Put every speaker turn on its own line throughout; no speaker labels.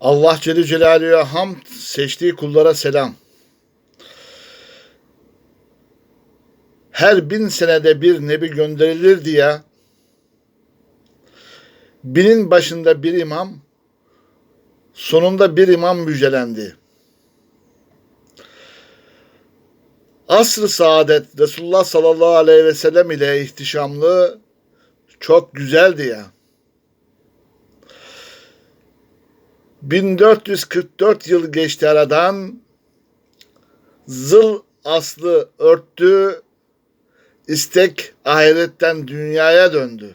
Allah Celle Celaluhu'ya hamd, seçtiği kullara selam. Her bin senede bir nebi gönderilir diye binin başında bir imam, sonunda bir imam müjdelendi. Asr-ı saadet Resulullah sallallahu aleyhi ve sellem ile ihtişamlı çok güzeldi ya. 1444 yıl geçti aradan. Zıl aslı örttü. istek ahiretten dünyaya döndü.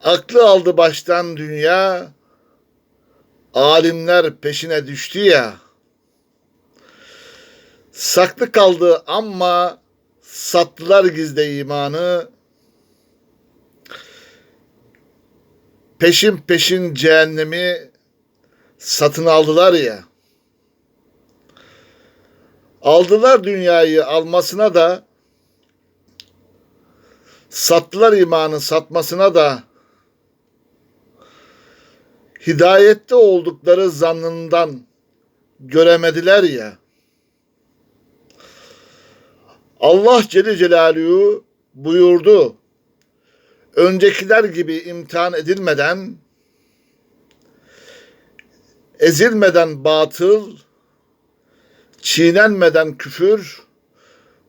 Aklı aldı baştan dünya. Alimler peşine düştü ya. Saklı kaldı ama sattılar gizde imanı. Peşin peşin cehennemi satın aldılar ya. Aldılar dünyayı almasına da sattılar imanı satmasına da hidayette oldukları zannından göremediler ya. Allah Celle Celaluhu buyurdu. Öncekiler gibi imtihan edilmeden, ezilmeden batıl, çiğnenmeden küfür,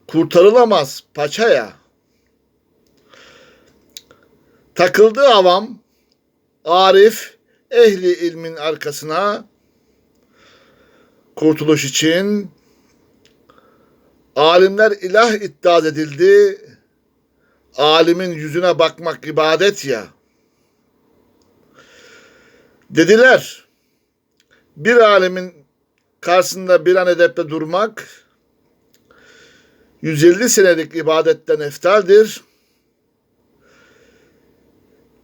kurtarılamaz paçaya. Takıldı avam, arif, ehli ilmin arkasına, kurtuluş için alimler ilah iddia edildi. Alimin yüzüne bakmak ibadet ya. Dediler. Bir alimin karşısında bir an edepte durmak 150 senelik ibadetten eftaldir.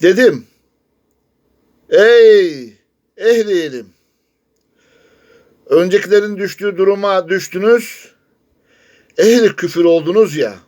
Dedim. Ey ehli ilim. Öncekilerin düştüğü duruma düştünüz ehli küfür oldunuz ya.